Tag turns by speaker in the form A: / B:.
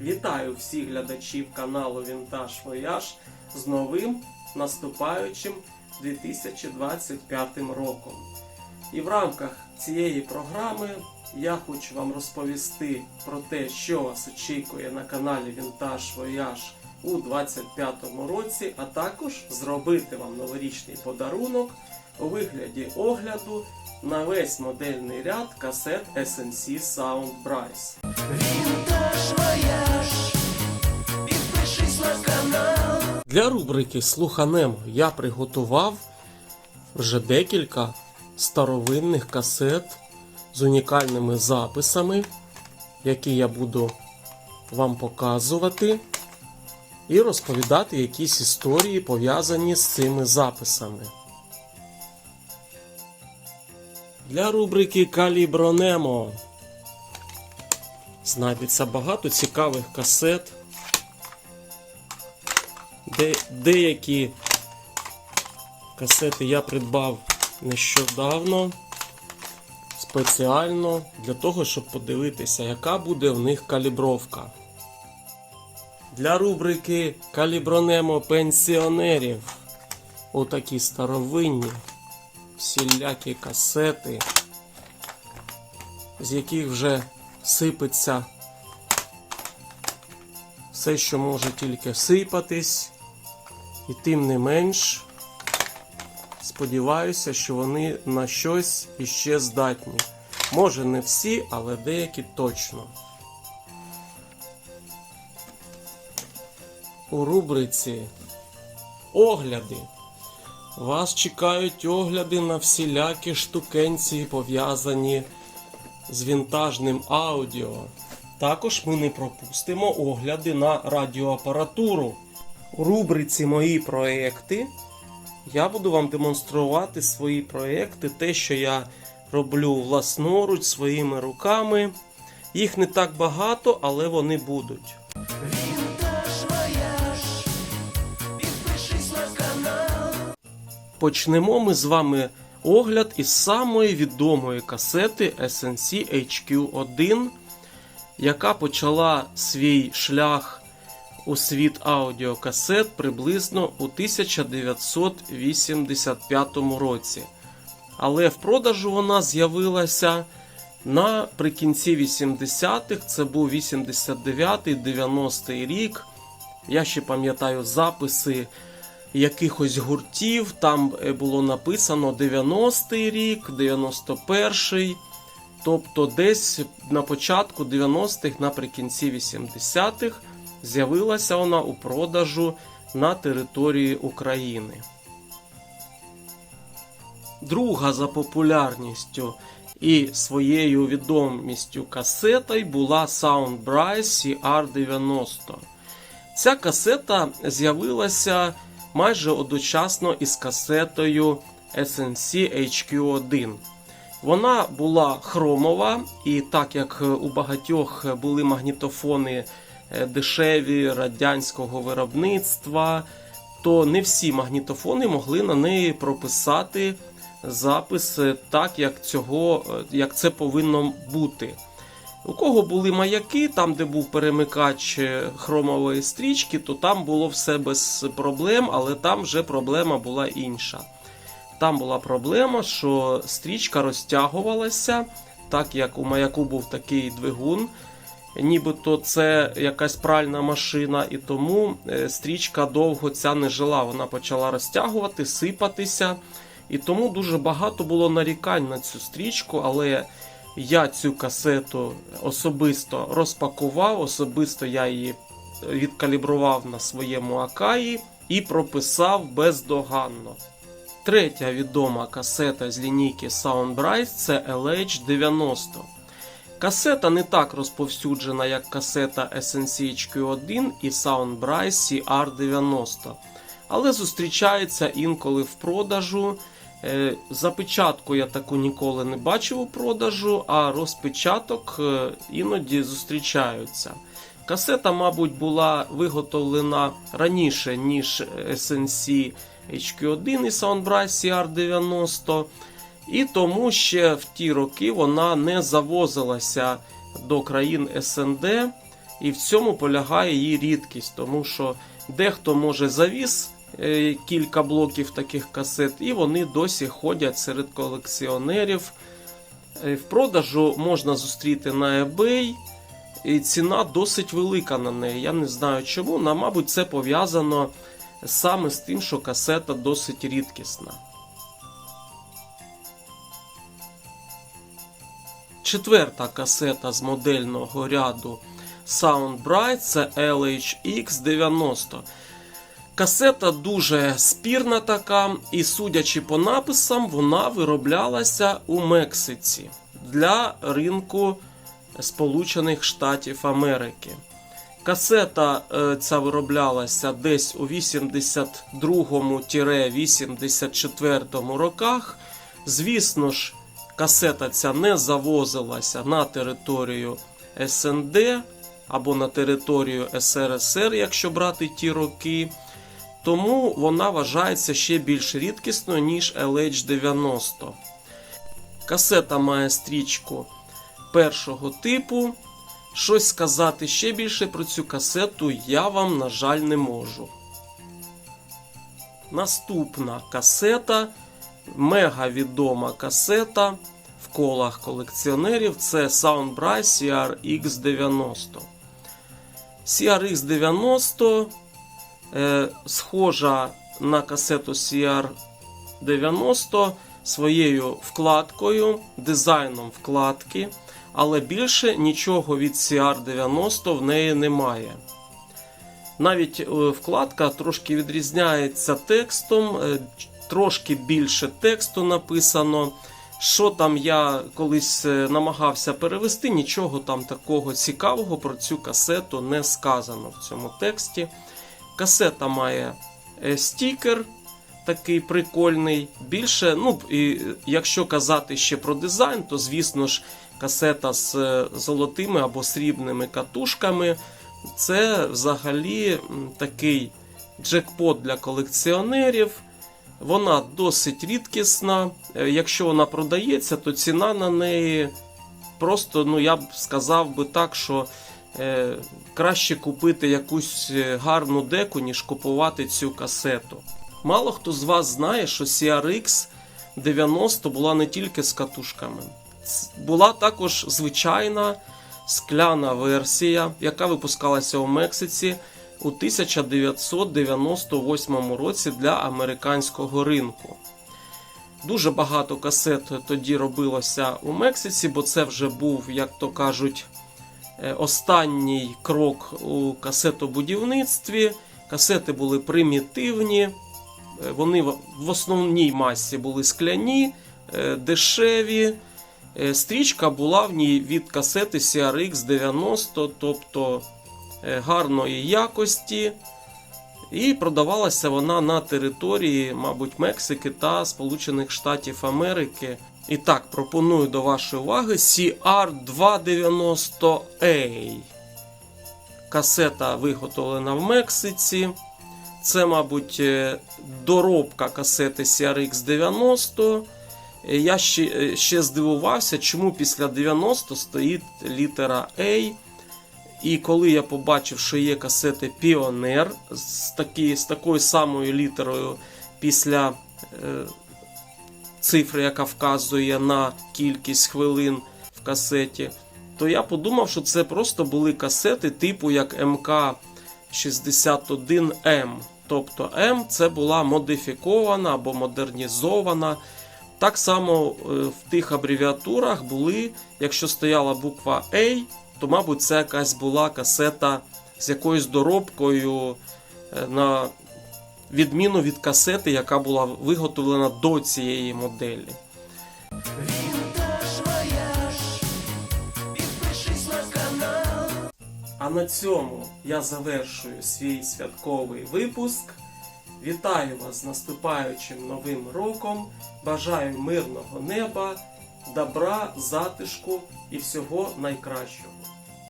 A: Вітаю всіх глядачів каналу Вінтаж Вояж з новим наступаючим 2025 роком. І в рамках цієї програми я хочу вам розповісти про те, що вас очікує на каналі Вінтаж Вояж у 2025 році, а також зробити вам новорічний подарунок у вигляді огляду на весь модельний ряд касет SNC Sound Bryce. Для рубрики Слуханемо я приготував вже декілька старовинних касет з унікальними записами, які я буду вам показувати, і розповідати якісь історії, пов'язані з цими записами. Для рубрики Калібронемо знайдеться багато цікавих касет. Де, деякі касети я придбав нещодавно спеціально для того, щоб подивитися, яка буде в них калібровка. Для рубрики Калібронемо пенсіонерів отакі старовинні всілякі касети, з яких вже сипеться все, що може тільки сипатись, і тим не менш сподіваюся, що вони на щось іще здатні. Може не всі, але деякі точно. У рубриці Огляди. Вас чекають огляди на всілякі штукенці, пов'язані з вінтажним аудіо. Також ми не пропустимо огляди на радіоапаратуру. У рубриці Мої проекти я буду вам демонструвати свої проекти, те, що я роблю власноруч своїми руками. Їх не так багато, але вони будуть. Почнемо ми з вами огляд із самої відомої касети SNC HQ1, яка почала свій шлях у світ аудіокасет приблизно у 1985 році. Але в продажу вона з'явилася наприкінці 80-х, це був 89-90 рік. Я ще пам'ятаю записи якихось гуртів. Там е, було написано 90-й рік, 91-й. Тобто десь на початку 90-х, наприкінці 80-х з'явилася вона у продажу на території України. Друга за популярністю і своєю відомістю касетою була Soundbrice CR90. Ця касета з'явилася майже одночасно із касетою SNC HQ1. Вона була хромова, і так як у багатьох були магнітофони дешеві радянського виробництва, то не всі магнітофони могли на неї прописати запис е, так, як, цього, е, як це повинно бути. У кого були маяки, там, де був перемикач е, хромової стрічки, то там було все без проблем, але там вже проблема була інша. Там була проблема, що стрічка розтягувалася, так як у маяку був такий двигун, нібито це якась пральна машина, і тому е, стрічка довго ця не жила. Вона почала розтягувати, сипатися. І тому дуже багато було нарікань на цю стрічку, але я цю касету особисто розпакував, особисто я її відкалібрував на своєму Акаї і прописав бездоганно. Третя відома касета з лінійки Soundbrice це LH90. Касета не так розповсюджена, як касета SNC HQ1 і Soundbrice CR90, але зустрічається інколи в продажу. Е, Запечатку я таку ніколи не бачив у продажу, а розпечаток е, іноді зустрічаються. Касета, мабуть, була виготовлена раніше, ніж SNC HQ1 і Soundbrice CR90. І тому ще в ті роки вона не завозилася до країн СНД І в цьому полягає її рідкість, тому що дехто може завіз е, кілька блоків таких касет, і вони досі ходять серед колекціонерів. Е, В продажу можна зустріти на eBay, і ціна досить велика на неї. Я не знаю чому, але, мабуть, це пов'язано саме з тим, що касета досить рідкісна. Четверта касета з модельного ряду Soundbright це LHX90. Касета дуже спірна така, і судячи по написам, вона вироблялася у Мексиці для ринку Сполучених Штатів Америки. Касета е, ця вироблялася десь у 82-84 роках. Звісно ж, касета ця не завозилася на територію СНД або на територію СРСР, якщо брати ті роки. Тому вона вважається ще більш рідкісною, ніж LH90. Касета має стрічку першого типу. Щось сказати ще більше про цю касету я вам, на жаль, не можу. Наступна касета, мега відома касета в колах колекціонерів це Soundbright CRX90. CRX90 е, схожа на касету CR90 своєю вкладкою, дизайном вкладки, але більше нічого від CR90 в неї немає. Навіть е, вкладка трошки відрізняється текстом, е, трошки більше тексту написано. Що там я колись е, намагався перевести, нічого там такого цікавого про цю касету не сказано в цьому тексті. Касета має е, стікер такий прикольний. Більше, ну, і якщо казати ще про дизайн, то звісно ж касета з е, золотими або срібними катушками. Це взагалі такий джекпот для колекціонерів. Вона досить рідкісна. Е, Якщо вона продається, то ціна на неї просто, ну я б сказав би так, що е, краще купити якусь е, гарну деку, ніж купувати цю касету. Мало хто з вас знає, що CRX 90 була не тільки з катушками, була також звичайна скляна версія, яка випускалася у Мексиці у 1998 році для американського ринку. Дуже багато касет тоді робилося у Мексиці, бо це вже був, як то кажуть, е, останній крок у касетобудівництві. Касети були примітивні, е, вони в основній масі були скляні, е, дешеві. Стрічка була в ній від касети CRX 90, тобто гарної якості. І продавалася вона на території, мабуть, Мексики та Сполучених Штатів Америки. І так, пропоную до вашої уваги CR290A. Касета виготовлена в Мексиці. Це, мабуть, е, доробка касети CRX 90. Е, Я ще, е, ще здивувався, чому після 90 стоїть літера A. І коли я побачив, що є касети Піонер з, з такою самою літерою після е, цифри, яка вказує на кількість хвилин в касеті, то я подумав, що це просто були касети типу як МК61М. Тобто М це була модифікована або модернізована. Так само е, в тих абревіатурах були, якщо стояла буква A, то, мабуть, це якась була касета з якоюсь доробкою е, на відміну від касети, яка була виготовлена до цієї моделі. А на цьому я завершую свій святковий випуск. Вітаю вас з наступаючим новим роком. Бажаю мирного неба, добра, затишку і всього найкращого.